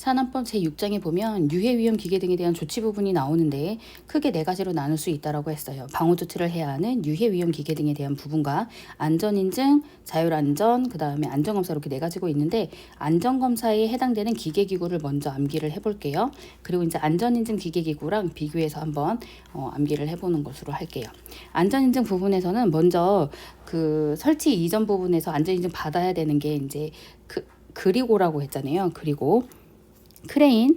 산안법 제6장에 보면 유해 위험 기계 등에 대한 조치 부분이 나오는데 크게 네 가지로 나눌 수 있다라고 했어요. 방호 조치를 해야 하는 유해 위험 기계 등에 대한 부분과 안전 인증, 자율 안전, 그다음에 안전 검사 이렇게 네 가지고 있는데 안전 검사에 해당되는 기계 기구를 먼저 암기를 해 볼게요. 그리고 이제 안전 인증 기계 기구랑 비교해서 한번 어, 암기를 해 보는 것으로 할게요. 안전 인증 부분에서는 먼저 그 설치 이전 부분에서 안전 인증 받아야 되는 게 이제 그 그리고라고 했잖아요. 그리고 크레인,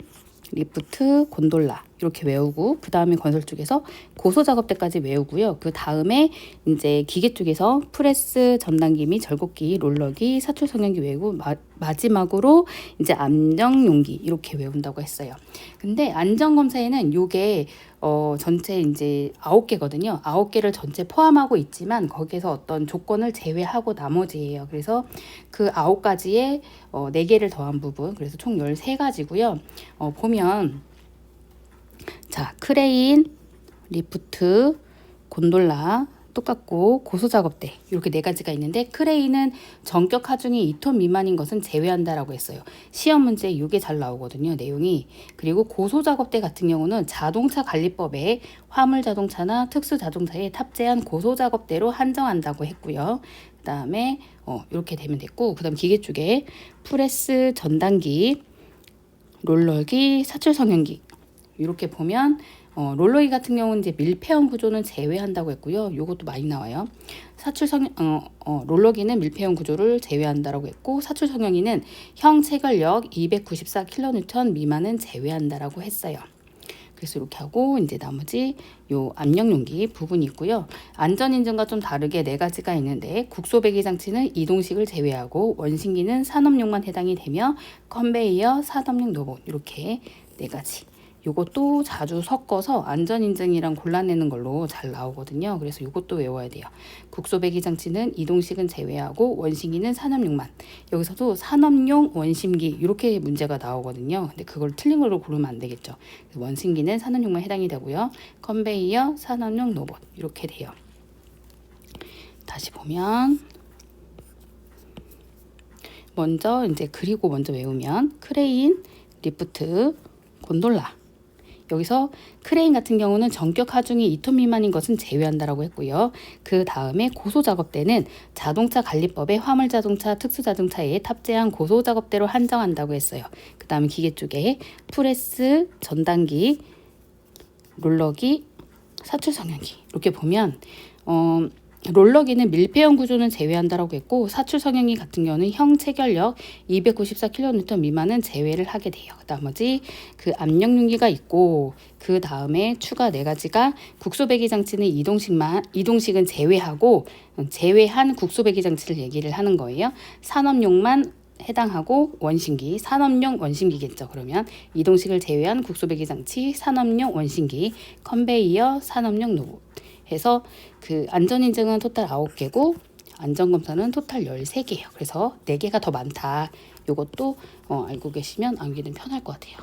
리프트, 곤돌라 이렇게 외우고 그 다음에 건설 쪽에서 고소 작업 때까지 외우고요. 그 다음에 이제 기계 쪽에서 프레스, 전단기 및 절곡기, 롤러기, 사출 성형기 외우고 마, 마지막으로 이제 안정 용기 이렇게 외운다고 했어요. 근데 안전 검사에는 요게 어 전체 이제 아홉 개거든요. 아홉 개를 전체 포함하고 있지만 거기에서 어떤 조건을 제외하고 나머지예요. 그래서 그 아홉 가지에 어, 네 개를 더한 부분 그래서 총 열세 가지고요. 어, 보면 자, 크레인, 리프트, 곤돌라 똑같고 고소 작업대 이렇게 네 가지가 있는데 크레인은 전격 하중이 2톤 미만인 것은 제외한다라고 했어요. 시험 문제 이게 잘 나오거든요. 내용이. 그리고 고소 작업대 같은 경우는 자동차 관리법에 화물 자동차나 특수 자동차에 탑재한 고소 작업대로 한정한다고 했고요. 그다음에 어 이렇게 되면 됐고 그다음 기계 쪽에 프레스 전단기 롤러기 사출 성형기 이렇게 보면 어, 롤러기 같은 경우는 이제 밀폐형 구조는 제외한다고 했고요. 요것도 많이 나와요. 사출 성 어, 어, 롤러기는 밀폐형 구조를 제외한다라고 했고 사출 성형기는 형 체결력 294kN 미만은 제외한다라고 했어요. 그래서 이렇게 하고 이제 나머지 요 압력 용기 부분이 있고요. 안전 인증과 좀 다르게 네 가지가 있는데 국소 배기 장치는 이동식을 제외하고 원심기는 산업용만 해당이 되며 컨베이어, 산업용 로봇 이렇게 네 가지. 요것도 자주 섞어서 안전인증이랑 골라내는 걸로 잘 나오거든요. 그래서 요것도 외워야 돼요. 국소 배기 장치는 이동식은 제외하고 원심기는 산업용만. 여기서도 산업용 원심기 이렇게 문제가 나오거든요. 근데 그걸 틀린 걸로 고르면 안 되겠죠. 원심기는 산업용만 해당이 되고요. 컨베이어, 산업용 로봇 이렇게 돼요. 다시 보면 먼저 이제 그리고 먼저 외우면 크레인, 리프트, 곤돌라 여기서 크레인 같은 경우는 전격 하중이 2톤 미만인 것은 제외한다라고 했고요. 그 다음에 고소 작업대는 자동차 관리법의 화물 자동차, 특수 자동차에 탑재한 고소 작업대로 한정한다고 했어요. 그 다음에 기계 쪽에 프레스, 전단기, 롤러기, 사출 성형기 이렇게 보면 어 롤러기는 밀폐형 구조는 제외한다라고 했고 사출 성형기 같은 경우는 형 체결력 294kN 미만은 제외를 하게 돼요. 나머지 그 압력 용기가 있고 그 다음에 추가 네 가지가 국소 배기 장치는 이동식만 이동식은 제외하고 제외한 국소 배기 장치를 얘기를 하는 거예요. 산업용만 해당하고 원심기, 산업용 원심기겠죠. 그러면 이동식을 제외한 국소 배기 장치, 산업용 원심기, 컨베이어, 산업용 로봇. 해서 그 안전인증은 토탈 9개고 안전검사는 토탈 13개예요. 그래서 4개가 더 많다. 이것도 어, 알고 계시면 암기는 편할 것 같아요.